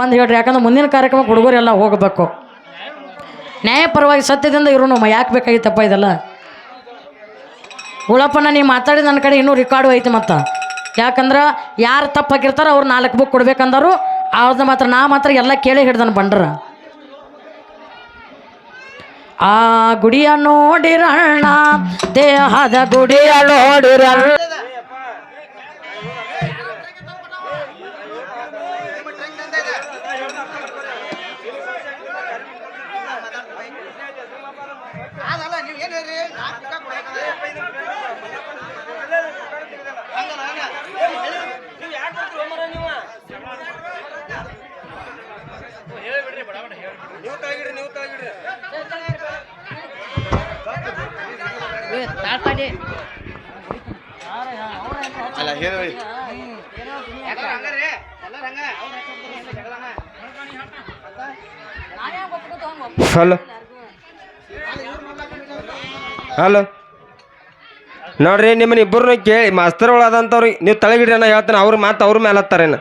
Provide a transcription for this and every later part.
ಬಂದು ಹೇಳ್ರಿ. ಯಾಕಂದ್ರೆ ಮುಂದಿನ ಕಾರ್ಯಕ್ರಮಕ್ಕೆ ಹುಡುಗರೆಲ್ಲ ಹೋಗಬೇಕು. ನ್ಯಾಯಪರವಾಗಿ ಸತ್ಯದಿಂದ ಇರೋನು ಯಾಕೆ ಬೇಕಾಗಿತ್ತಪ್ಪ ಇದೆಲ್ಲ? ಉಳಪ್ಪನ ನೀವು ಮಾತಾಡಿ ನನ್ನ ಕಡೆ ಇನ್ನೂ ರೆಕಾರ್ಡು ಐತಿ ಮತ್ತು. ಯಾಕಂದ್ರೆ ಯಾರು ತಪ್ಪಾಗಿರ್ತಾರೋ ಅವ್ರು ನಾಲ್ಕು ಬುಕ್ ಕೊಡ್ಬೇಕಂದರು. ಅವ್ರದ್ದು ಮಾತ್ರ ನಾ ಮಾತ್ರ ಎಲ್ಲ ಕೇಳಿ ಹಿಡ್ದನ ಬಂಡ್ರ. ಆ ಗುಡಿಯ ನೋಡಿರಣ್ಣ, ದೇಹದ ಗುಡಿಯ ನೋಡಿರಣ್ಣ ಅದಲ್ಲ ನೀವು ಏನು ಹೇಳ್ರಿ ನಾಲ್ಕು ಪುಸ್ತಕ ಕೊಡ್ಬೇಕಂದ್ರೆ. ಹಂಗಲ್ಲ, ಹಂಗ. ನೀವು ತೆಗಿಡ್ರಿ, ನೀವು ತೆಗಿಡ್ರಿ. ಅಲ್ಲ, ಹೇಳಿ. ಹಲೋ. ಹಲೋ. ನೋಡ್ರಿ, ನಿಮ್ಮನ್ನ ಇಬ್ಬರನ್ನ ಕೇಳಿ ಮಾಸ್ತರ್ಗಳಾದಂಥವ್ರು, ನೀವು ತಳಗಿಡ್ರಿ ಅನ್ನ ಹೇಳ್ತಾನೆ, ಅವ್ರ ಮಾತು ಅವ್ರ ಮೇಲೆ ಹತ್ತಾರೇನು?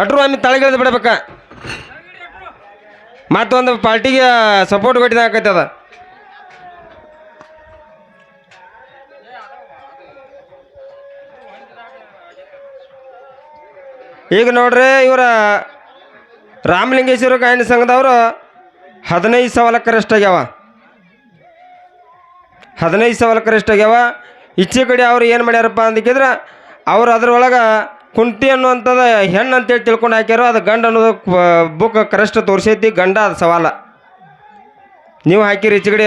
ಅಟ್ರು ಆಮೇಲೆ ತಳಗಿಳಿದು ಬಿಡ್ಬೇಕ. ಮತ್ತೊಂದು ಪಾರ್ಟಿಗೆ ಸಪೋರ್ಟ್ ಕೊಟ್ಟಿದ್ದಾಕೈತೆ ಅದ. ಈಗ ನೋಡ್ರಿ ಇವರ ರಾಮಲಿಂಗೇಶ್ವರ ಗಾಯನ ಸಂಘದವರು ಹದಿನೈದು ಸಾವಿರ ಎಷ್ಟಾಗ್ಯಾವ ಹದಿನೈದು ಸಾವಿರ ಎಷ್ಟಾಗ್ಯಾವ ಈಚೆ ಕಡೆ ಅವ್ರು ಏನು ಮಾಡ್ಯಾರಪ್ಪ ಅಂದಿಕಿದ್ರೆ ಅವ್ರು ಅದ್ರೊಳಗೆ ಕುಂಟಿ ಅನ್ನುವಂಥದ್ದು ಹೆಣ್ಣು ಅಂತೇಳಿ ತಿಳ್ಕೊಂಡು ಹಾಕ್ಯಾರೋ, ಅದು ಗಂಡ ಅನ್ನೋದು ಬುಕ್ ಕರೆಸ್ಟ್ ತೋರಿಸೈತಿ, ಗಂಡ ಅದು ಸವಾಲ. ನೀವು ಹಾಕಿರಿ ಈಚೆ ಕಡೆ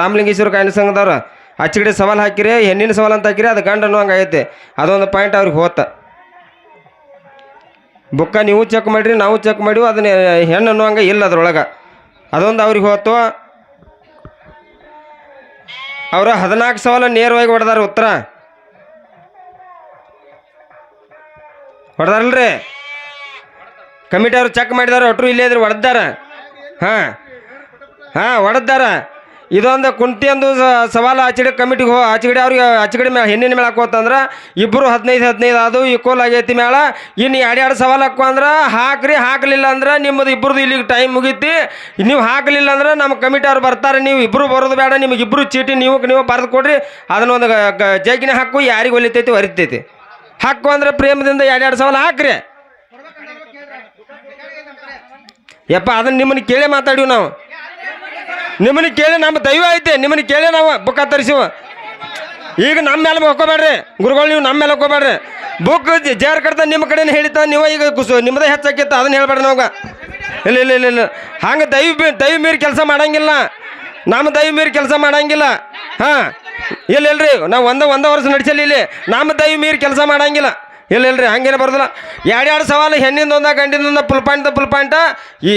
ರಾಮಲಿಂಗೇಶ್ವರ ಗಾಯನ ಸಂಘದವ್ರು ಆಚೆ ಕಡೆ ಸವಾಲು ಹಾಕಿರಿ, ಹೆಣ್ಣಿನ ಸವಾಲು ಅಂತ ಹಾಕಿರಿ, ಅದು ಗಂಡ ಹಂಗೆ ಆಗೈತೆ. ಅದೊಂದು ಪಾಯಿಂಟ್ ಅವ್ರಿಗೆ ಹೋತ. ಬುಕ್ಕ ನೀವು ಚೆಕ್ ಮಾಡಿರಿ, ನಾವು ಚೆಕ್ ಮಾಡಿವು, ಅದನ್ನ ಹೆಣ್ಣು ಅನ್ನುವಂಗೆ ಇಲ್ಲ ಅದ್ರೊಳಗೆ. ಅದೊಂದು ಅವ್ರಿಗೆ ಹೋತು. ಅವರು ಹದಿನಾಲ್ಕು ಸವಾಲ ನೇರವಾಗಿ ಹೊಡೆದಾರ ಉತ್ತರ. ಹೊಡೆದಾರಲ್ರಿ? ಕಮಿಟಿ ಅವ್ರು ಚೆಕ್ ಮಾಡಿದಾರೆ ಒಟ್ಟರು ಇಲ್ಲೇ ಇದ್ರೆ, ಹೊಡೆದಾರ? ಹಾಂ ಹಾಂ, ಹೊಡೆದಾರ. ಇದೊಂದು ಕುಂಟಿ ಅಂದು ಸ- ಸವಾಲು ಆಚೆಡೆ ಕಮಿಟಿಗೆ ಹೋ, ಆಚೆಗಡೆ ಅವ್ರಿಗೆ, ಆಚೆಗಡೆ ಮೇಲೆ ಹೆಣ್ಣಿನ ಮೇಳ ಹಾಕೋತಂದ್ರೆ ಇಬ್ಬರು ಹದಿನೈದು ಹದಿನೈದು ಅದು ಈಕ್ವಲ್ ಆಗೈತಿ ಮೇಳ ಇನ್ನು ಎರಡು ಎರಡು ಸವಾಲು ಹಾಕೋ ಅಂದ್ರೆ, ಹಾಕ್ರಿ, ಹಾಕಲಿಲ್ಲ ಅಂದ್ರೆ ನಿಮ್ಮದು ಇಬ್ಬರದು ಇಲ್ಲಿಗೆ ಟೈಮ್ ಮುಗೀತಿ. ನೀವು ಹಾಕಲಿಲ್ಲ ಅಂದ್ರೆ ನಮ್ಮ ಕಮಿಟಿ ಅವ್ರು ಬರ್ತಾರೆ, ನೀವು ಇಬ್ಬರು ಬರೋದು ಬೇಡ ನಿಮಗೆ ಇಬ್ಬರು ಚೀಟಿ ನೀವು ನೀವು ಬರೆದು ಕೊಡ್ರಿ. ಅದನ್ನೊಂದು ಜಗ್ಗಿನ ಹಾಕು ಯಾರಿಗೆ ಹೊಲಿತೈತಿ ಹೊರಿತೈತಿ ಹಾಕು ಅಂದ್ರೆ ಪ್ರೇಮದಿಂದ ಎರಡು ಎರಡು ಸವಾಲು ಹಾಕ್ರಿ. ಯಪ್ಪ, ಅದನ್ನ ನಿಮ್ಮನ್ನ ಕೇಳೇ ಮಾತಾಡಿವಿ ನಾವು. ನಿಮ್ಮನ್ನ ಕೇಳಿ ನಮ್ಮ ದೈವ ಐತೆ, ನಿಮ್ಮನ್ನ ಕೇಳಿ ನಾವು ಬುಕ್ಕ ತರಿಸಿವ. ಈಗ ನಮ್ಮ ಮೇಲೆ ಹೋಗ್ಕೋಬೇಡ್ರಿ. ಗುರುಗಳು, ನೀವು ನಮ್ಮ ಮೇಲೆ ಹೋಗ್ಕೋಬೇಡ್ರಿ. ಬುಕ್ ಜೇರ್ ಕಡ್ತ ನಿಮ್ಮ ಕಡೆನೇ ಹೇಳಿತ ನೀವು ಈಗ ಕುಸು, ನಿಮ್ಮದೇ ಹೆಚ್ಚಾಕಿತ್ತ, ಅದನ್ನ ಹೇಳ್ಬೇಡ್ರಿ ನಮ್ಗೆ ಇಲ್ಲ ಇಲ್ಲ ಇಲ್ಲ ಇಲ್ಲ. ಹಂಗೆ ದೈವ ದೈವ ಮೀರಿ ಕೆಲಸ ಮಾಡಂಗಿಲ್ಲ. ನಮ್ಮ ದೈವ ಮೀರಿ ಕೆಲಸ ಮಾಡಂಗಿಲ್ಲ. ಹಾಂ. ಇಲ್ಲ, ಇಲ್ರಿ. ನಾವು ಒಂದ ಒಂದ ವರ್ಷ ನಡೆಸಲಿ ಇಲ್ಲಿ. ನಮ್ಮ ದೈವ ಮೀರಿ ಕೆಲಸ ಮಾಡಂಗಿಲ್ಲ. ಇಲ್ಲ, ಇಲ್ರಿ. ಹಂಗೇನೆ ಬರೋದಿಲ್ಲ. ಎರಡು ಸವಾಲು ಹೆಣ್ಣಿಂದ ಒಂದ, ಗಂಡಿಂದ ಒಂದ ಪುಲ್ ಪಾಯಿಂಟ್ ಫುಲ್ ಪಾಯಿಂಟ್ ಈ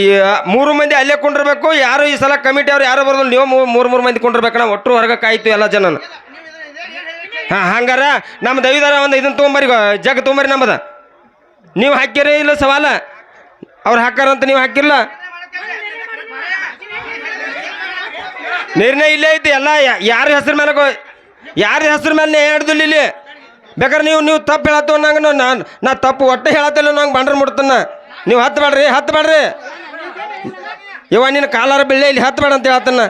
ಮೂರು ಮಂದಿ ಅಲ್ಲೇ ಕುಂಡಿರ್ಬೇಕು. ಯಾರು ಈ ಸಲ ಕಮಿಟಿ ಅವ್ರು ಯಾರು ಬರೋದಿಲ್ಲ, ನೀವು ಮೂರು ಮೂರು ಮಂದಿ ಕುಂಡಿರ್ಬೇಕು. ನಾವು ಒಟ್ಟು ಹೊರಗೆ ಕಾಯ್ತು ಎಲ್ಲ ಜನನ ಹಾಂ, ಹಂಗಾರ ನಮ್ಮ ದೈವದಾರ ಒಂದು ಇದನ್ನ ತೊಗೊಂಬರಿ ಜಗ್ ತೊಗೊಂಬರಿ ನಮ್ಮದ. ನೀವು ಹಾಕಿರಿ ಇಲ್ಲ ಸವಾಲ? ಅವ್ರು ಹಾಕಾರಂತ ನೀವು ಹಾಕಿಲ್ಲ ನಿರ್ಣಯ ಇಲ್ಲೇ ಐತಿ, ಎಲ್ಲ ಯಾರ ಹೆಸರು ಮೇಲೆ ಯಾರ ಹೆಸರು ಮೇಲೆ ಹಿಡ್ದಿಲ್ಲ ಇಲ್ಲಿ. ಬೇಕಾದ್ರೆ ನೀವು ನೀವು ತಪ್ಪು ಹೇಳತ್ತೋ ನಂಗೆ ನಾನು ನಾ ತಪ್ಪು ಒಟ್ಟೆ ಹೇಳತ್ತಿಲ್ಲ ನಂಗೆ ಬಂಡ್ರ ಮುಡ್ತನ ನೀವು ಹತ್ತು ಬೇಡ್ರಿ ಹತ್ತು ಬೇಡ್ರಿ ಇವ ನಿನ್ನ ಕಾಲಾರ ಬೆಳ್ಳೆ ಇಲ್ಲಿ ಹತ್ತು ಬೇಡ ಅಂತ ಹೇಳತ್ತನ.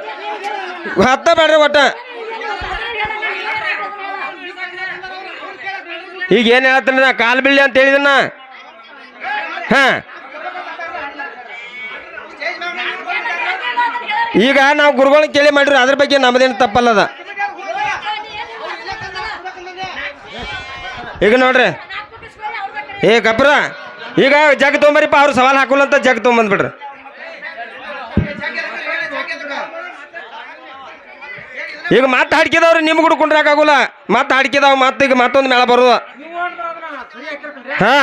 ಹತ್ತ ಬೇಡ್ರಿ ಒಟ್ಟ. ಈಗ ಏನು ಹೇಳ್ತಾನೆ ನಾ ಕಾಲು ಬೆಳ್ಳಿ ಅಂತ ಹೇಳಿದನ್ನ? ಹಾಂ. ಈಗ ನಾವು ಗುರುಗಳನ್ನ ಕೇಳಿ ಮಾಡಿರಿ ಅದ್ರ ಬಗ್ಗೆ ನಮ್ಮದೇನು ತಪ್ಪಲ್ಲದ? ಈಗ ನೋಡ್ರಿ. ಏ ಕಪ್ರ ಈಗ ಜಗ್ ತೊಗೊಂಬರಿಪ್ಪ ಅವ್ರು ಸವಾಲು ಹಾಕೋಲ್ಲ ಅಂತ ಜಗ್ ತೊಗೊಂಬಂದ್ಬಿಡ್ರಿ ಈಗ ಮತ್ತೆ ಹಾಡ್ಕಿದವ್ರಿ ನಿಮ್ಗೆ ಕೂಡ ಕುಂಡ್ರಾಕಾಗೋಲ್ಲ ಮತ್ತೆ ಹಾಡ್ಕಿದಾವ ಮತ್ತೆ ಈಗ ಮತ್ತೊಂದು ಮೇಳ ಬರೋದು. ಹಾ.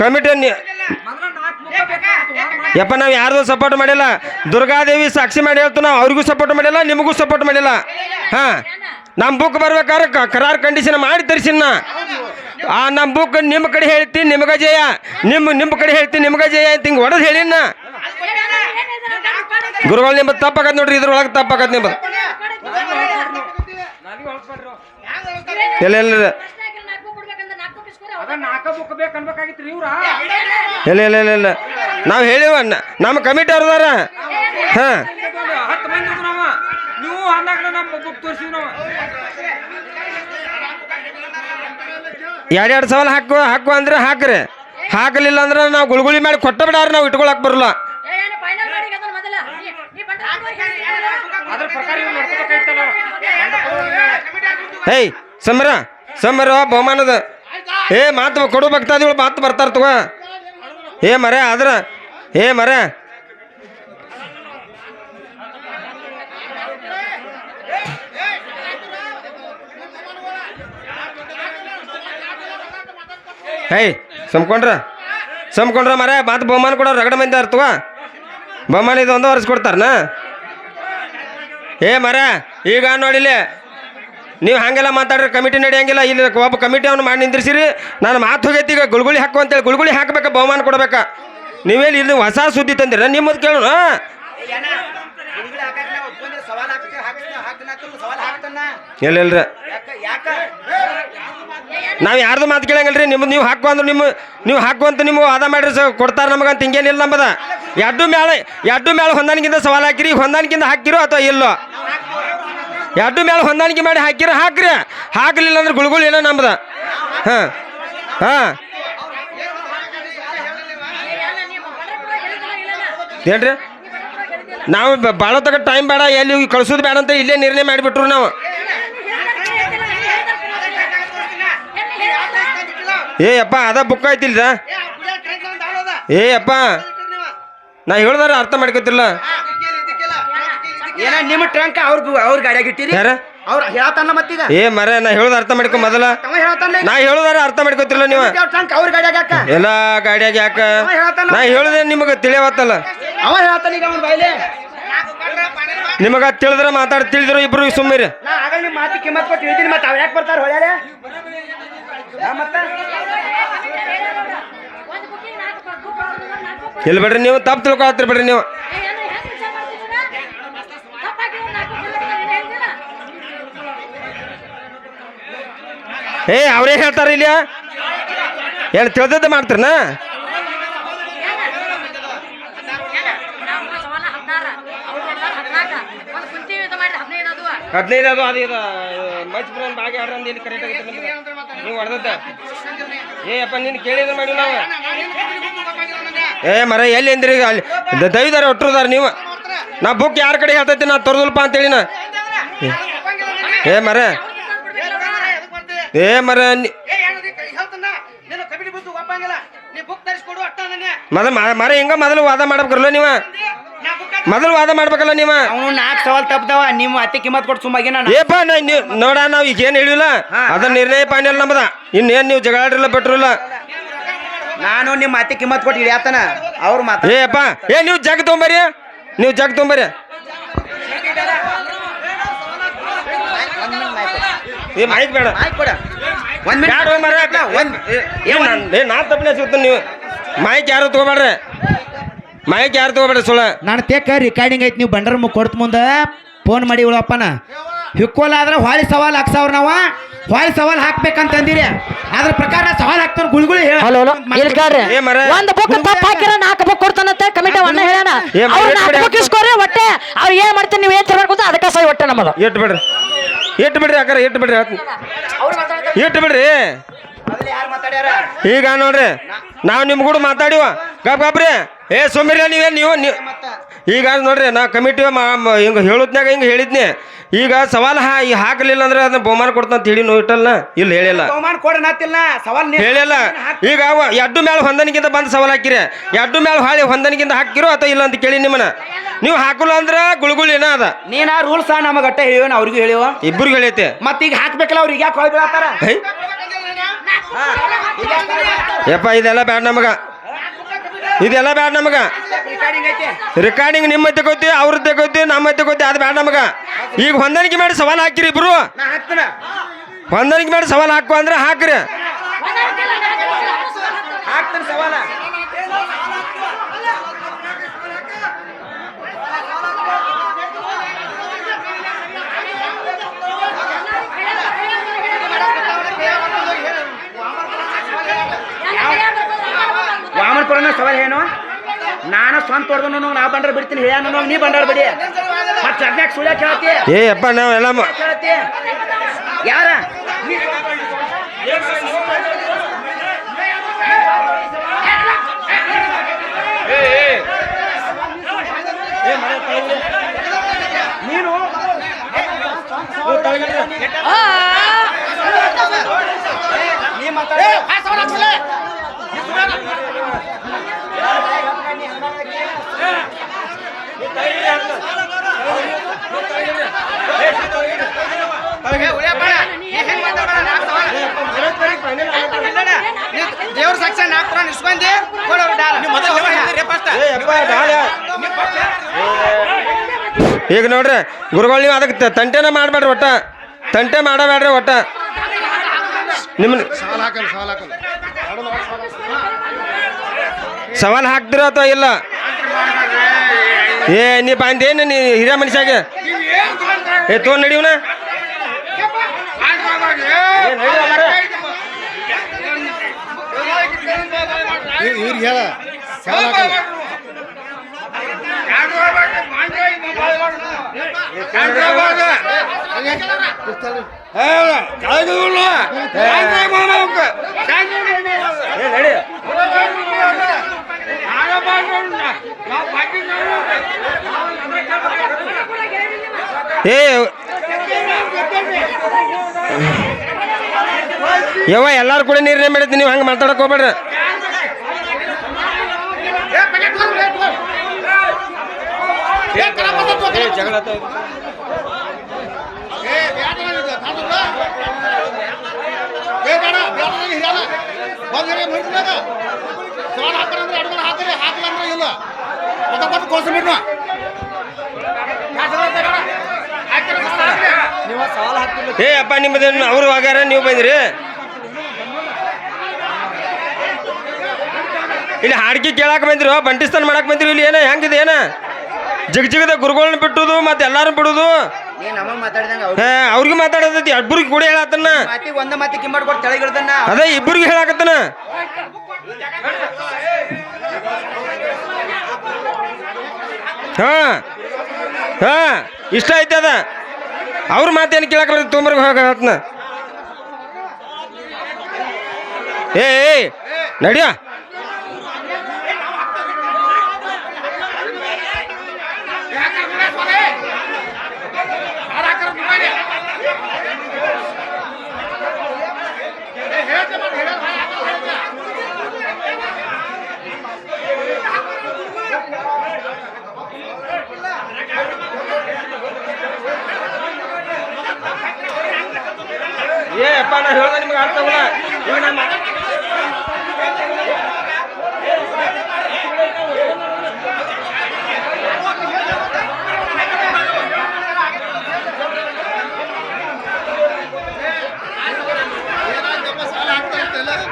ಕಮಿಟಿ ಯಪ್ಪ ನಾವು ಯಾರ್ದು ಸಪೋರ್ಟ್ ಮಾಡಿಲ್ಲ. ದುರ್ಗಾದೇವಿ ಸಾಕ್ಷಿ ಮಾಡಿ ಹೇಳ್ತು ನಾವು. ಅವ್ರಿಗೂ ಸಪೋರ್ಟ್ ಮಾಡಿಲ್ಲ ನಿಮಗೂ ಸಪೋರ್ಟ್ ಮಾಡಿಲ್ಲ. ಹಾ. ನಮ್ಮ ಬುಕ್ ಬರ್ಬೇಕಾದ್ರೆ ಕರಾರ್ ಕಂಡೀಷನ್ ಮಾಡಿ ತರಿಸಿನ ಆ ನಮ್ಮ ಬುಕ್ ನಿಮ್ಮ ಕಡೆ ಹೇಳ್ತೀನಿ ನಿಮ್ಗ ಜಯ. ನಿಮ್ಮ ನಿಮ್ಮ ಕಡೆ ಹೇಳ್ತೀನಿ ನಿಮ್ಗ ಜಯ ಅಂತ ಹಿಂಗೆ ಹೊಡೆದು ಹೇಳಿನ ಗುರುಗಳು ನಿಮ್ಮ ತಪ್ಪಾಗತ್ತೆ ನೋಡ್ರಿ ಇದ್ರೊಳಗೆ ತಪ್ಪಾಗತ್ ನಿಮ್ಮದು ಇಲ್ಲ ಇಲ್ಲ. ಇಲ್ಲ. ಅದ ನಾಲ್ಕ ಬುಕ್ ಬೇಕು ಅನ್ಬೇಕಾಗಿತ್ರಿ ಇವ್ರ ಇಲ್ಲ ಇಲ್ಲ ಇಲ್ಲ ಇಲ್ಲ ನಾವು ಹೇಳಿವ ನಮ್ಮ ಕಮಿಟಿ ಅವ್ರದಾರ ಹಾಂ ಎರಡೆರಡು ಸವಾಲ್ ಹಾಕು ಹಾಕು ಅಂದ್ರೆ ಹಾಕ್ರಿ ಹಾಕಲಿಲ್ಲ ಅಂದ್ರೆ ನಾವು ಗುಳ್ಗುಳಿ ಮಾಡಿ ಕೊಟ್ಟ ಬಿಡಾರ ನಾವು ಇಟ್ಕೊಳಕ್ ಬರಲ್ಲ ಹೇಯ್ ಸಮರ ಸಮರ ಬಹುಮಾನದ ಏ, ಮಾತು ಕೊಡು ಭಕ್ತಾದಿಗಳು, ಮಾತು ಬರ್ತಾರ ತಗೋ. ಏ, ಮರೆ, ಆದ್ರ, ಏ, ಮರೆ. ಹೇಯ್ ಸಮ್ಕೊಂಡ್ರ ಸಮ್ಕೊಂಡ್ರ ಮರೆ, ಮಾತು ಬಹುಮಾನ ಕೊಡ ರಗಡ ಮಂದಿ ಅರ್ಥವ ಬಹುಮಾನ ಇದು ಒಂದು ವರ್ಷ ಕೊಡ್ತಾರನ? ಏ, ಮರ, ಈಗ ನೋಡಿಲಿ ನೀವು ಹಂಗೆಲ್ಲ ಮಾತಾಡ್ರಿ, ಕಮಿಟಿ ನಡೆಯಂಗಿಲ್ಲ ಇಲ್ಲಿ ಒಬ್ಬ ಕಮಿಟಿ ಅವ್ನು ಮಾಡಿ ನಿಂದ್ರಿಸಿರಿ. ನಾನು ಮಾತು ಹೋಗೈತಿ ಈಗ, ಗುಳ್ಗುಳಿ ಹಾಕು ಅಂತೇಳಿ, ಗುಳ್ಗುಳಿ ಹಾಕಬೇಕು, ಬಹುಮಾನ ಕೊಡ್ಬೇಕಾ. ನೀವೇಲಿ ಇಲ್ಲಿ ಹೊಸ ಸುದ್ದಿ ತಂದಿರ, ನಿಮ್ಮದು ಕೇಳೋಣ ಇಲ್ಲ ಇಲ್ರಿ ನಾವು ಯಾರ್ದು ಮಾತು ಕೇಳಂಗಿಲ್ಲ ರೀ ನಿಮ್ಮದು ನೀವು ಹಾಕು ಅಂದ್ರೆ ನಿಮ್ಮ ನೀವು ಹಾಕು ಅಂತ ನಿಮ್ಮ ವಾದ ಮಾಡ್ರಿ ಸ ಕೊಡ್ತಾರೆ ನಮಗಂತ ಹಿಂಗೇನಿಲ್ಲ ನಮ್ಮದ ಎಡ್ಡು ಮೇಲೆ ಎಡ್ಡು ಮೇಲೆ ಹೊಂದಾಣಿಕೆಯಿಂದ ಸವಾಲು ಹಾಕಿರಿ ಹೊಂದಾಣಿಕಿಂದ ಹಾಕಿರೋ ಅಥವಾ ಇಲ್ಲೋ? ಎಡ್ಡು ಮೇಲೆ ಹೊಂದಾಣಿಕೆ ಮಾಡಿ ಹಾಕಿರ, ಹಾಕ್ರಿ. ಹಾಕಲಿಲ್ಲ ಅಂದ್ರೆ ಗುಳುಗುಳು ಏನೋ ನಮ್ದು. ಹಾಂ ಹಾಂ. ಏನ್ರಿ? ನಾವು ಭಾಳ ತಗ ಟೈಮ್ ಬೇಡ, ಎಲ್ಲಿ ಕಳ್ಸೋದು ಬೇಡ ಅಂತ ಇಲ್ಲೇ ನಿರ್ಣಯ ಮಾಡಿಬಿಟ್ರು ನಾವು. ಏ ಅಪ್ಪ, ಅದ ಬುಕ್ ಆಯ್ತಿಲ್ಲ ಏ ಅಪ್ಪ, ನಾ ಹೇಳ್ದಾರ ಅರ್ಥ ಮಾಡ್ಕೊತಿಲ್ಲ ಏನ ನಿಮ್ಮ ಟ್ರಂಕ್ ಅವ್ರ ಅವ್ರ ಗಾಡಿಯಾಗ ಇಟ್ಟಿರಿ? ಯಾರ? ಅವ್ರ ಹೇಳತಾನ ಮತ್ತೀಗ? ಏ ಮರ ನಾ ಹೇಳ್ದ ಅರ್ಥ ಮಾಡ್ಕೊ ಮೊದಲ. ತಮ್ಮ ಹೇಳತಾನ ನಾ ಹೇಳ್ದಾರ ಅರ್ಥ ಮಾಡ್ಕೊತಿರಲ್ಲ ನೀವು? ಟ್ರಂಕ್ ಅವ್ರ ಗಾಡಿಯಾಗ ಯಾಕ? ಎಲ್ಲ ಗಾಡಿಯಾಗ ಯಾಕ? ನಾ ಹೇಳ್ದೆ ನಿಮಗೆ ತಿಳಿಯವತ್ತಲ್ಲ. ಅವ ಹೇಳತಾನ ಈಗ ಅವ್ನ ಬಾಯ್ಲೆ. ನಿಮಗ ತಿಳಿದ್ರ ಮಾತಾಡ್ ತಿಳಿದ್ರು ಇಬ್ರು ಸುಮ್ಮಿರಿ ನಾ ಆಗಲ್ಲ ನಿಮ್ಮ ಮಾತಿ ಕಿಮ್ಮತ್ ಕೊಟ್ಟು ಹೇಳ್ತೀನಿ ಮತ್ತೆ ಅವ್ ಯಾಕೆ ಬರ್ತಾರ ಹೊಳ್ಯಾರೆ? ಮತ್ತ? ಇಲ್ಲಿ ಬಿಡ್ರಿ ನೀವು ತಪ್ಪು ತಿಳ್ಕೊಳತ್ರಿ ಬಿಡ್ರಿ ನೀವು. ಏ, ಅವರೇ ಹೇಳ್ತಾರೆ ಇಲ್ಲ ಹೇಳಿ, ತಿಳಿದದ್ದು ಮಾಡ್ತಾರನ? ಹದಿನೈದು ಅದು ಅದು ನೀವು ಏ, ಅಪ್ಪ ಕೇಳಿದ್ರೆ ಮಾಡಿ ನಾವು. ಏ, ಮರ, ಎಲ್ಲಿ ಅಂದ್ರಿ ಈಗ? ಅಲ್ಲಿ, ದ- ದೈವದಾರ ಒಟ್ಟರುದಾರ ನೀವು. ನಾ ಬುಕ್ ಯಾರ ಕಡೆ ಹೇಳ್ತೈತಿ ನಾ ತೊರದಲ್ಪ ಅಂತೇಳಿ ನಾ. ಏ, ಮರ ಏ ಮರ ನಿ- ಮೊದಲು ಮ- ಮರ ಹಿಂಗ ಮೊದಲು ವಾದ ಮಾಡ್ಬೇಕಲ್ಲ ನೀವು? ಮೊದಲು ವಾದ ಮಾಡ್ಬೇಕಲ್ಲ ನೀವು? ಅವನು ನಾಲ್ಕು ಸವಾಲ್ ತಪ್ಪದವ ನಿಮ್ಮ ಅತಿ ಕಿಮ್ಮತ್ ಕೊಟ್ಟು ಸುಮ್ಮಾಗಿ ನಾನು ಏಪ ನೋಡ ನಾವು ಈಗ ಏನು ಹೇಳಿಲ್ಲ? ಅದ ನಿರ್ಣಯ ಪಾನಿಯಲ್ಲ ನಮ್ಮದ ಇನ್ನೇನು ನೀವು ಜಗಳಾಡ್ರಿಲ್ಲ ಬಿಟ್ರಲ್ಲ? ನಾನು ನಿಮ್ಮ ಅತಿ ಕಿಮ್ಮತ್ ಕೊಟ್ಟು ಹಿಡಿಯತ್ತಾನ ಅವ್ರು ಮಾತ್ರ ಏ ಅಪ್ಪ ಏ ನೀವು ಜಗ್ ತೊಂಬರಿ ನೀವು ಜಗ್ ತೊಗೊಂಬರಿ ಏ ಮೈಕ್ ಬೇಡ. ಆಯ್ತು ಕೊಡ. ಒಂದ್ ಮಿನಿಟ್ ಬ್ಯಾಡ ಮರ ಒಂದ್ ಏ ನಾನ್ ಏ ನಾ ತಪ್ಪನೆ ಸಿಗ್ತೀನಿ ನೀವು. ಮೈಕ್ ಯಾರು ತಗೋಬೇಡ್ರಿ? ಮೈಕ್ ಯಾರು ತಗೋಬೇಡ್ರಿ ಸುಳ ನಾನು ತೇಕ ರಿಕಾರ್ಡಿಂಗ್ ಐತಿ ನೀವು ಬಂಡರ್ ಮುಗ್ ಕೊಡ್ತ ಮುಂದೆ ಫೋನ್ ಮಾಡಿ ಉಳಪ್ಪನ ಹಿಕ್ಕೋಲ ಆದ್ರೆ ಹೊಳಿ ಸವಾಲ್ ಹಾಕ್ಸವ್ರ ನಾವ. ಹೊಳಿ ಸವಾಲ್ ಹಾಕ್ಬೇಕಂತಂದಿರಿ. ಅದ್ರ ಪ್ರಕಾರ ಸವಾಲ್ ಹಾಕ್ತಾರ ಗುಳ್ಗುಳಿ ಹೇಳ. ಹಲೋ ಹಲೋ ಇಲ್ಲಿ ಕೇಳ್ರಿ ಏ ಮರ. ಒಂದ್ ಬುಕ್ ತಪ್ಪ ಹಾಕಿರ ನಾಲ್ಕು ಬುಕ್ ಕೊಡ್ತಾನಂತೆ ಕಮಿಟಿ ಅಣ್ಣ ಹೇಳೋಣ ಏ ಅವ್ರು ನಾಲ್ಕು ಬುಕ್ ಇಸ್ಕೋರಿ ಒಟ್ಟೆ ಅವ್ರು ಏನ್ ಮಾಡ್ತೀನಿ ನೀವು ಏನ್ ಅದಕ್ಕೆ ಸೈ ಹೊಟ್ಟೆ ನಮ್ಮದು. ಇಟ್ಟು ಬಿಡ್ರಿ? ಇಟ್ಟು ಬಿಡ್ರಿ ಅಕ್ಕಾರ, ಇಟ್ಟು ಬಿಡ್ರಿ. ಇಟ್ಟು ಬಿಡ್ರಿ. ಈಗ ನೋಡ್ರಿ, ನಾವು ನಿಮ್ ಕೂಡ ಮಾತಾಡಿವ. ಗಪ್ ಏ ಸುಮ್ಮಿರಿ ನೀವು ನೀವು ಈಗ ನೋಡ್ರಿ ನಾ ಕಮಿಟಿ ಹಿಂಗೆ ಹೇಳುದ್ನಾಗ ಹಿಂಗೆ ಹೇಳಿದ್ನಿ. ಈಗ ಸವಾಲ್ ಹಾ ಈ ಹಾಕಲಿಲ್ಲ ಅಂದ್ರೆ ಅದನ್ನ ಬಹುಮಾನ ಕೊಡ್ತಾನ ಅಂತ ಹೇಳಿ ಇಟ್ಟಲ್ಲ ಇಲ್ಲಿ ಹೇಳಿಲ್ಲ. ಬಹುಮಾನ ಕೊಡನಾತಿಲ್ಲ ಸವಾಲ್ ಹೇಳಿಲ್ಲ. ಈಗ ಅವ ಎಡ್ಡು ಮೇಲೆ ಹೊಂದನಿಗಿಂತ ಬಂದು ಸವಾಲ್ ಹಾಕಿರಿ. ಎಡ್ಡು ಮೇಲೆ ಹಾಳಿ ಹೊಂದನಿಗಿಂತ ಹಾಕಿರೋ ಅಥವಾ ಇಲ್ಲ ಅಂತ ಕೇಳಿ ನಿಮ್ಮನ್ನ. ನೀವು ಹಾಕಲ್ಲ ಅಂದ್ರೆ ಗುಳುಗುಳಿನ ಅದ. ನೀನ ರೂಲ್ಸ್ ನಮಗೆ ಅಟ್ಟ ಹೇಳಿವ ಅವ್ರಿಗೂ ಹೇಳಿವ ಇಬ್ಬರಿಗೆ ಹೇಳೈತೆ ಮತ್ತೆ ಈಗ ಹಾಕ್ಬೇಕಲ್ಲ ಅವ್ರಿಗೆ ಯಾಕೆ ಹೊಳ್ ಬೀಳತ್ತಾರ? ಯಪ್ಪ ಇದೆಲ್ಲ ಬ್ಯಾಡ ನಮಗ. ಇದೆಲ್ಲ ಬ್ಯಾಡ ನಮಗ. ರಿಕಾರ್ಡಿಂಗ್ ಐತೆ ರೆಕಾರ್ಡಿಂಗ್ ನಿಮ್ಮ ತಗೋತಿ ಅವ್ರ ತಗೋತಿ ನಮ್ಮ ತಗೋತಿ ಅದು ಬೇಡ ನಮಗ. ಈಗ ಹೊಂದಾಣಿಕೆ ಮಾಡಿ ಸವಾಲ್ ಹಾಕಿರಿ ಇಬ್ರು. ಹೊಂದಾಣಿಕೆ ಮಾಡಿ ಸವಾಲ್ ಹಾಕು ಅಂದ್ರೆ ಹಾಕ್ರಿ. ಹಾಕ್ತಾನ ಸವಾಲ ಏನು ನಾನು ಸ್ವಂತ ಹೊಡೆದು ನಾ ಬಂಡಾರ ಬಿಡ್ತೀನಿ ಹೇಳ ನೀ ಬಂಡಾರ ಬಿಡಿ ಮತ್ತೆ ಅದ್ಯಾಕೆ ಸುಳ್ಯ ಕೇಳತಿ ಏ ಅಪ್ಪ ನಾವು ಎಲ್ಲ ಕೇಳತಿ ಯಾರ ನೀನು ನೀ ಮಾತಾಡ ದೇವ್ರ ಸಾಕ್ಷಿ ಇಸ್ಕೊಂಡಿ ಈಗ ನೋಡ್ರಿ, ಗುರುಗಳು ನೀವು ಅದಕ್ಕೆ ತಂಟೆನ ಮಾಡಬೇಡ್ರಿ ಒಟ್ಟ. ತಂಟೆ ಮಾಡಬೇಡ್ರಿ ಒಟ್ಟ. ನಿಮ್ಮನ್ನ ಸವಾಲ್ ಹಾಕ್ತಿರೋ ಅಥವಾ ಇಲ್ಲ? ಏ ನೀ ಬಂದೇನು ನೀ ಹಿರಿಯ ಮನುಷ್ಯಾಗ? ಏ ತೋ ನಡೀವನ ಹೇಳ ಏ ಯವ್ವ ಎಲ್ಲಾರು ಕೂಡ ನೀರನ್ನೇ ಮಾಡಿದ್ವಿ ನೀವು ಹಂಗೆ ಮಾತಾಡಕ್ ಹೋಗ್ಬೇಡ್ರಿ ಏ ಅಪ್ಪ ನಿಮ್ಮದೇನು ಅವರು ಹೋಗ್ಯಾರ ನೀವು ಬಂದ್ರಿ. ಇಲ್ಲಿ ಹಾಡ್ಕಿ ಕೇಳಾಕ ಬಂದಿರು ಬಂಟಿಸ್ತಾನ ಮಾಡಕ್ ಬಂದಿರು ಇಲ್ಲಿ ಏನ ಹೆಂಗಿದೆ ಏನ? ಜಿಗ್ ಜಿಗದ ಗುರುಗಳನ್ನ ಬಿಟ್ಟುದು ಮತ್ತೆ ಎಲ್ಲಾರು ಬಿಡುದು? ನೀ ನಮಗ್ ಮಾತಾಡಿದಂಗ ಹಾ ಅವ್ರಿಗೆ ಮಾತಾಡತೈತಿ ಇಬ್ಬರಿಗೆ ಕೂಡ ಹೇಳತ್ತನ್ನ ಮಾತಿ ಒಂದ ಮಾತಿ ಕಿಮ್ಮಡ್ ಕೊಟ್ಟು ತೆಳಗಿಡ್ದನ್ನ. ಅದೇ ಇಬ್ಬರಿಗೆ ಹೇಳಾಕತ್ತನ. ಹಾ. ಹಾ. ಇಷ್ಟ ಐತೆ ಅದ. ಅವ್ರ ಮಾತೇನು ಕೇಳಕ್ ಬರ್ತದೆ ತೊಂಬರ್ಗೆ ಹೋಗತ್ನ ಏ ನಡಿಯ ಏ ಅಪ್ಪ ನಾ ಹೇಳ್ದೆ ನಿಮ್ಗೆ ಅರ್ಥ ಆಗಲ್ಲ ಈಗ ನಾ ಮಾತಾಡ್-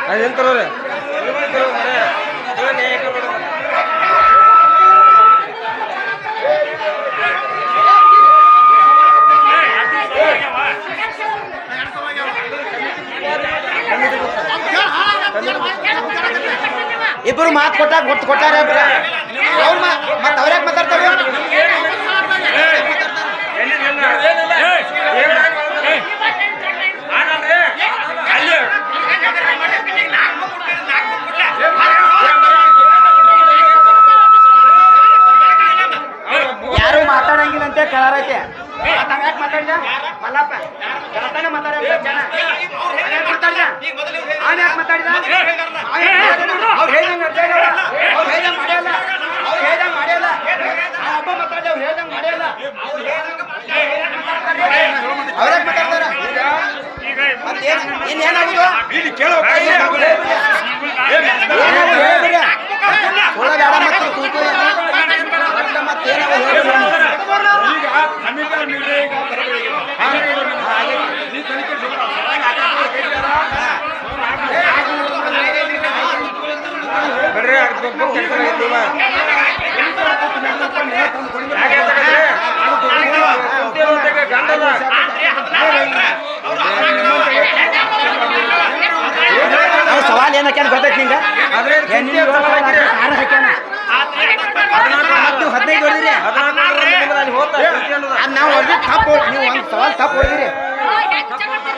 ಅದೇನ್ ತರೋರಿ ಇಬ್ರು ಮಾತು ಕೊಟ್ಟಾಗ ಕೊಟ್ಟು ಕೊಟ್ಟಾರೆ ಅವ್ರ ಮತ್ತೆ ಅವ್ರ್ಯಾಕೆ ಮಾತಾಡ್ತಾರೆ ಯಾರು ಮಾತಾಡಂಗಿಲ್ಲ ಅಂತ ಕೇಳಾರೈತೆ ಯಾಕೆ ಮಾತಾಡಿದ? ಮಲ್ಲಪ್ಪ ಮಾತಾಡ ಜನ. ಅವ್ನು ಯಾಕೆ ಮಾತಾಡಿದ ಅವ್ರು ಹೇಳ್ದಂಗೆ ನಡ್ದಾಡಲ್ಲ ಅವ್ರು ಹೇಳ್ದಂಗೆ ಮಾಡ್ಯಲ್ಲ ಅವ್ರು ಹೇಳ್ದಂಗೆ ಮಾಡ್ಯಲ್ಲ ಆ ಒಬ್ಬ ಮಾತಾಡಿದ ಅವ್ರು ಹೇಳ್ದಂಗೆ ಮಾಡ್ಯಲ್ಲ ಅವ್ರ್ಯಾಕೆ ಮಾತಾಡ್ತಾರ ಮತ್ತೇನು ಇನ್ನೇನಾಗುದು ಏನಾಗುದು ಹೇಳ್ಬಿಡಿ. ಒಳಗೆ ಆಡ ಮತ್ತೆ ಕೂತು ಮತ್ತೆ ಮತ್ತೇನಾಗುದು ಹೇಳ್ಬಿಡಿ. ಬರ್ರಿ ಅಡ್ಬೇಕು ಕೆಲಸ ಇದ್ದೀವ ಗಂಡಲ್ಲ ಸವಾಲ್ ಏನಕ್ಕೆ ಗೊತ್ತೈತಿ ನಿಂಗೆ? ಹದಿನೈದು ಹೊಡೆದಿರಿ. ನಾವು ಹೊಡೆದು ತಪ್ಪು. ನೀವು ಒಂದು ಸವಾಲ್ ತಪ್ಪು ಹೊಡೆದಿರಿ.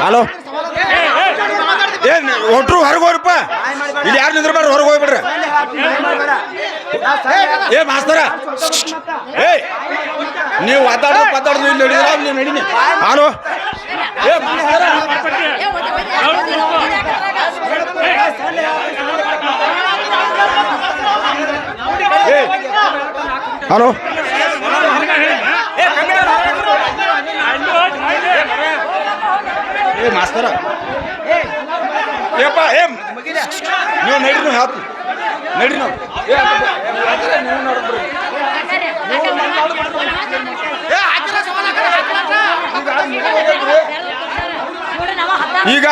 ಹಲೋ ಏನ್ ಒಟ್ರು ಹೊರಗೆ ಹೋಗ್ರಪ್ಪ ಇಲ್ಲಿ ಯಾರು ನಿಂದ್ರಬೇಡ ಹೊರಗೆ ಹೋಗ್ಬಿಡ್ರಿ. ಏ ಮಾಸ್ತರ ಏ ನೀವು ಮಾತಾಡೋದು ಮಾತಾಡೋದು ಇಲ್ಲಿ ನಡೀದ್ರ ನೀವು ನಡೀನಿ ಹಲೋ ಏ ಮಾಸ್ತರ ಹಲೋ ಏ ಮಾಸ್ತರ. ಏಪ್ಪ ಏ ನೀವು ನಡೀರಿ, ನೀವು ಹಾಕು ನಡೀರಿ ನಾವು. ಈಗ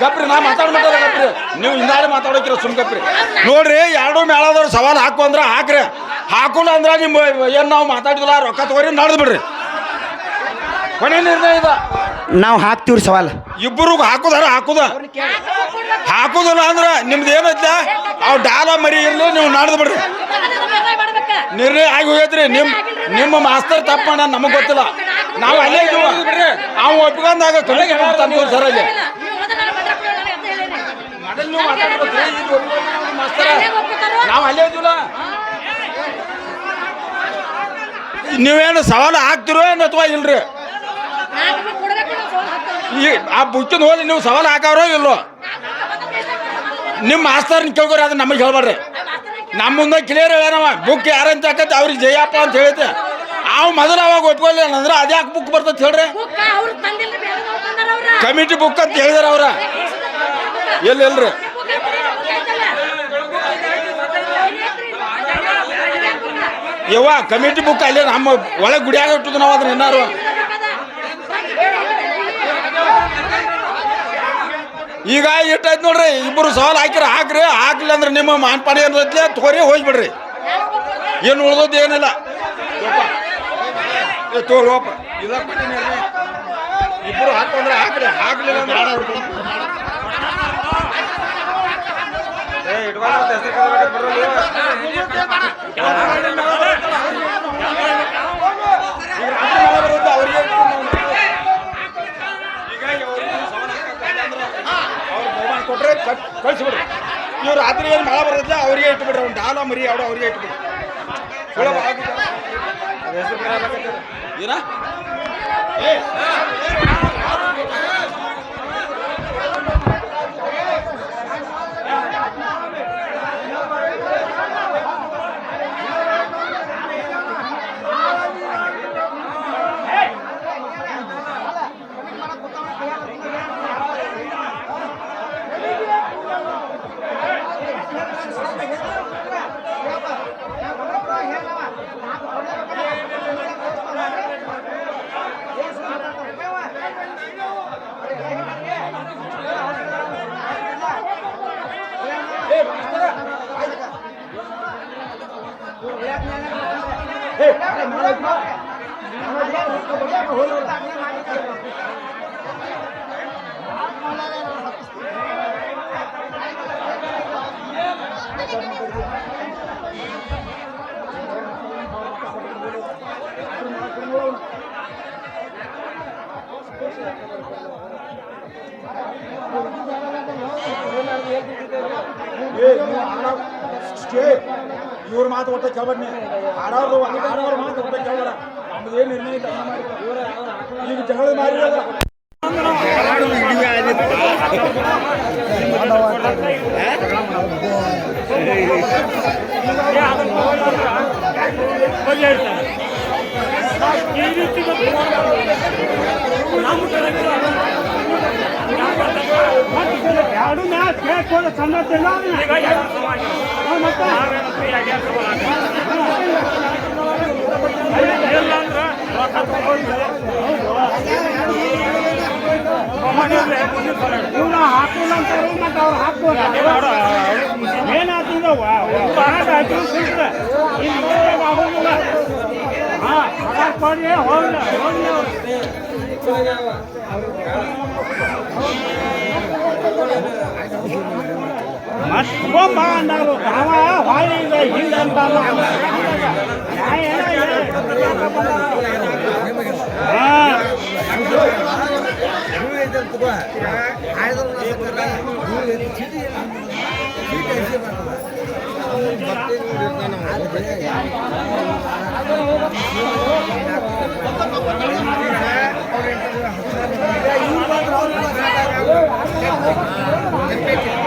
ಗಪ್ರಿ, ನಾ ಮಾತಾಡ್ ಮಾತಾಡ ಗಪ್ರಿ. ನೀವು ಹಿಂದಾಡಿ ಮಾತಾಡೋಕಿರ ಸುಮ್ ಗಪ್ರಿ. ನೋಡ್ರಿ, ಎರಡು ಮೇಳದವ್ರು ಸವಾಲ್ ಹಾಕು ಅಂದ್ರೆ ಹಾಕ್ರಿ. ಹಾಕೊಂಡು ಅಂದ್ರೆ ನಿಮ್ಮ ಏನು ನಾವು ಮಾತಾಡಿದಿಲ್ಲ ರೊಕ್ಕ ತಗೋರಿ, ನಡೆದು ಬಿಡ್ರಿ. ಕೊನೆ ನಿರ್ಣಯ ಇದ. ನಾವು ಹಾಕ್ತೀವ್ರಿ ಸವಾಲ್. ಇಬ್ಬರು ಹಾಕುದಾರ, ಹಾಕುದ. ಹಾಕುದಲ್ಲ ಅಂದ್ರ ನಿಮ್ದು ಏನೈತೆ ಅವ್ ಡಾಲ ಮರಿ ಇರ್ಲಿ, ನೀವು ನಾಡ್ದು ಬಿಡ್ರಿ. ನಿರ್ಣಯ ಆಗಿ ಹೋಗೈತ್ರಿ. ನಿಮ್ ನಿಮ್ಮ ಮಾಸ್ತರ್ ತಪ್ಪ ಮಾಡ ನಮಗ್ ಗೊತ್ತಿಲ್ಲ. ನಾವು ಅಲ್ಲೇ ಬಿಡ್ರಿ ಅವ್ ಒಪ್ಕೊಂಡಾಗ ಕಡೆಗೆ ತಂದು ಸರ್ ಅಲ್ಲಿ. ನೀವು ಅಲ್ಲೇ ನೀವೇನು ಸವಾಲು ಹಾಕ್ತಿರೋ ಏನು ಅಥವಾ ಇಲ್ರಿ? ಈ ಆ ಬುಕ್ಕಿನ ಹೋಗಿ ನೀವು ಸವಾಲು ಹಾಕವ್ರೋ ಇಲ್ಲೋ ನಿಮ್ಮ ಮಾಸ್ತರ್ನ ಕೇಳ್ಕೊರಿ ಅದು ನಮಗೆ ಹೇಳ್ಬೇಡ್ರಿ ನಮ್ಮ ಮುಂದೆ ಕ್ಲಿಯರ್ ಹೇಳ್ಯಾನವ ಬುಕ್ ಯಾರಂತ ಹಾಕತ್ತೆ ಅವ್ರಿಗೆ ಜಯಪ್ಪ ಅಂತ ಹೇಳಿದ್ದೆ. ಅವ್ ಮೊದಲು ಅವಾಗ ಒಪ್ಕೊಳ್ಳಿಲ್ಲ ಅಂದ್ರೆ ಅದ್ಯಾಕೆ ಬುಕ್ ಬರ್ತೈತೆ ಹೇಳ್ರಿ. ಕಮಿಟಿ ಬುಕ್ ಅಂತ ಹೇಳಿದಾರ ಅವ್ರ. ಎಲ್ಲಿ ಎಲ್ರಿ? ಯವ್ವ ಕಮಿಟಿ ಬುಕ್ ಅಲ್ಲೇ ನಮ್ಮ ಒಳಗೆ ಗುಡಿಯಾಗ ಇಟ್ಟದ ನಾವು ಅದ್ರ ಏನಾರು ಈಗ ಇಟ್ಟೈತೆ ನೋಡ್ರಿ ಇಬ್ಬರು ಸವಾಲು ಹಾಕಿರಿ, ಹಾಕ್ರಿ, ಹಾಕ್ಲಿ ಅಂದ್ರೆ ನಿಮ್ಮ ಮಾನ್ಪಾಡಿ ಏನೈತ್ಲೆ ತೋರಿ ಹೋಗ್ಬಿಡ್ರಿ. ಏನು ಉಳ್ದದ್ದು ಏನಿಲ್ಲ. ಇಬ್ಬರು ಹಾಕೊಂಡ್ರೆ ಹಾಕ್ರಿ ಅಂದ್ರೆ ಇಟ್ಕೊಂಡ್ರೆ ಮತ್ತೆ ಹೆಸ್ರು ಕಳ್ದ್ಬಿಟ್ಟು ಬರೋಲ್ಲ ಇವ. ಈಗ ರಾತ್ರಿ ಮಳೆ ಬರುತ್ತೆ, ಅವ್ರಿಗೆ ಇಟ್ಕೊಂಡು ನಾವು ಹೀಗಾಗಿ ಅವ್ರಿಗೆ ಸವಾಲ್ ಹಾಕಕ್ಕೆ ಅಂದ್ರೆ ಅವ್ರು ಬಹುಮಾನ ಕೊಟ್ರೆ ಕಟ್- ಕಳ್ಸ್ಬಿಡ್ರಿ ಇವ್ರು ರಾತ್ರಿ ಏನು ಮಳೆ ಬರೋದಿಲ್ಲ ಅವ್ರಿಗೆ ಇಟ್ಬಿಡ್ರಿ ಅವ್ನು ಡಾಲ ಮರಿ ಅವ್ರು ಅವ್ರಿಗೆ ಇಟ್ಬಿಡ್ರಿ ಸುಲಭ ಆಗಿದೆ. ಅದ್ ಹೆಸ್ರು ಖರಾಬ್ ಆಗತ್ತೆ. ಏನ ಏ ಇವ್ರ ಮಾತು ಒಟ್ಟ ಕೇಳ್ಬೇಡಿ ಆಡೋರು ಆಡೋರ ಮಾತು ಒಟ್ಟ ಕೇಳ್ಬೇಡ ನಮ್ದು ಏನು ನಿರ್ಣಯ ಇಲ್ಲ ಅದನ್ನ ಮಾಡಿ. ಈಗ ಜಗಳ ಮಾರಿ ಈ ರೀತಿ ಎರಡು ಮ್ಯಾಚ್ ಕೇಳ್ಕೊಂಡು ಸಣ್ಣದಿಲ್ಲ ಇವ್ನ ಹಾಕಿಲ್ಲ ಅಂತಾರೆ ಮತ್ತೆ ಅವ್ರು ಹಾಕ್ಬೋದು ಏನಾಗ್ತಿದವ ಆಯ್ತು ಇಲ್ಲಿ ಮತ್ತೊಬ್ಬ ಅಂದರು ಅವ ಹೊಳ್ಳಿ ಈಗ ಹಿಂದಂತ ಅವ್ರಿಗೆ ಹೆಚ್ಚಿದ್ ಗೊತ್ತಾಗ್ಬೇಕಲ್ಲ ಗುಂಪಿನ್ಯಾಗ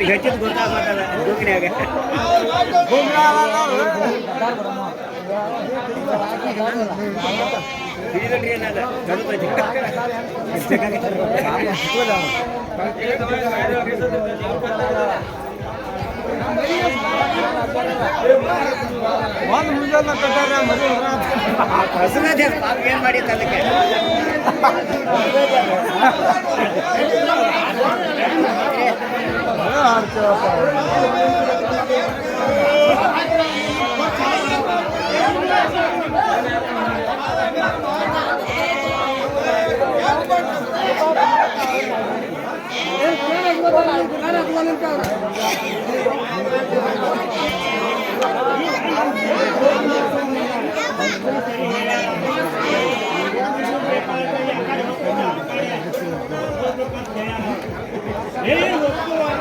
ಹಿಡಿದ್ರಿ ಏನಲ್ಲ ಗಣಪತಿ ಹಸುನದೇ ಏನ್ ಮಾಡಿತ್ತು ಅದಕ್ಕೆ ええ、もう、今日は。